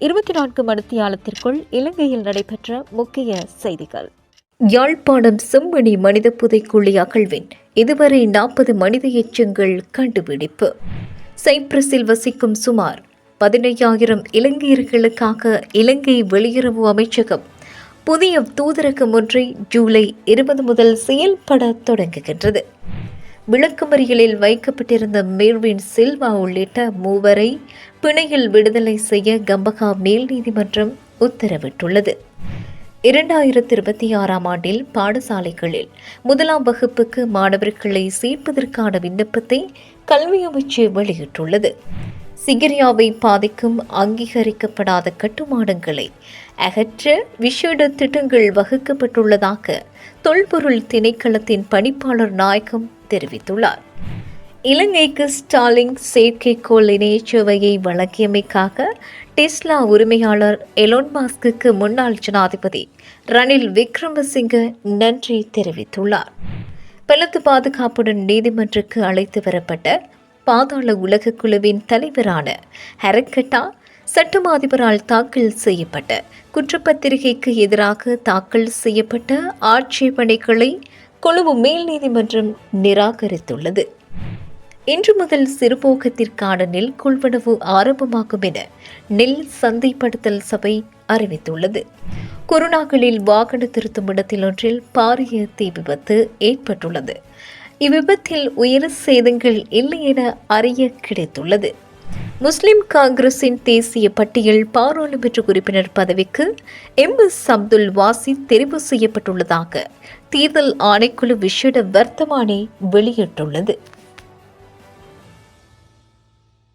இருபத்தி நான்கு மணித்தியாலத்திற்குள் இலங்கையில் நடைபெற்ற முக்கிய செய்திகள். யாழ்ப்பாணம் செம்மணி மனித புதைக்குழி அகழ்வின் இதுவரை நாற்பது மனித எச்சங்கள் கண்டுபிடிப்பு. சைப்ரஸில் வசிக்கும் சுமார் பதினையாயிரம் இலங்கையர்களுக்காக இலங்கை வெளியுறவு அமைச்சகம் புதிய தூதரகம் ஒன்றை ஜூலை இருபது முதல் செயல்பட தொடங்குகின்றது. விளக்குமறியலில் வைக்கப்பட்டிருந்த மேர்வின் சில்வா உள்ளிட்ட மூவரை பிணையில் விடுதலை செய்ய கம்பகா மேல் நீதிமன்றம் உத்தரவிட்டுள்ளது. இரண்டாயிரத்தி இருபத்தி ஆறாம் ஆண்டில் பாடசாலைகளில் முதலாம் வகுப்புக்கு மாணவர்களை சேர்ப்பதற்கான விண்ணப்பத்தை கல்வி அமைச்சு வெளியிட்டுள்ளது. சிகிரியாவை பாதிக்கும் அங்கீகரிக்கப்படாத கட்டுமானங்களை அகற்ற விஷேட திட்டங்கள் வகுக்கப்பட்டுள்ளதாக தொல்பொருள் திணைக்களத்தின் பணிப்பாளர் நாயகம் தெரிவித்துள்ளார். இலங்கைக்கு ஸ்டாலின் செயற்கைக்கோள் இணையச்சுவையை வழங்கியமைக்காக டெஸ்லா உரிமையாளர் எலோன் மாஸ்குக்கு முன்னாள் ஜனாதிபதி ரணில் விக்ரமசிங்க நன்றி தெரிவித்துள்ளார். பலத்து பாதுகாப்புடன் நீதிமன்றக்கு அழைத்து வரப்பட்ட பாதாள உலக குழுவின் தலைவரான ஹரக்கட்டா சட்டம் அதிபரால் தாக்கல் செய்யப்பட்ட குற்றப்பத்திரிகைக்கு எதிராக தாக்கல் செய்யப்பட்ட ஆட்சேபனைகளை கொழும்பு மேல் நீதிமன்றம் நிராகரித்துள்ளது. இன்று முதல் சிறுபோகத்திற்கான நெல் கொள்வனவு ஆரம்பமாகும் என நெல் சந்தைப்படுத்தல் சபை அறிவித்துள்ளது. கொரோனாக்களில் வாகன திருத்தும் இடத்தில் ஒன்றில் பாரிய தீ விபத்து ஏற்பட்டுள்ளது. இவ்விபத்தில் உயிர் சேதங்கள் இல்லை என அறிய கிடைத்துள்ளது. முஸ்லிம் காங்கிரசின் தேசிய பட்டியல் பாராளுமன்ற உறுப்பினர் பதவிக்கு எம் எஸ் அப்துல் வாசி தெரிவு செய்யப்பட்டுள்ளதாக தேர்தல் ஆணைக்குழு விஷேட வர்த்தமானி வெளியிட்டுள்ளது.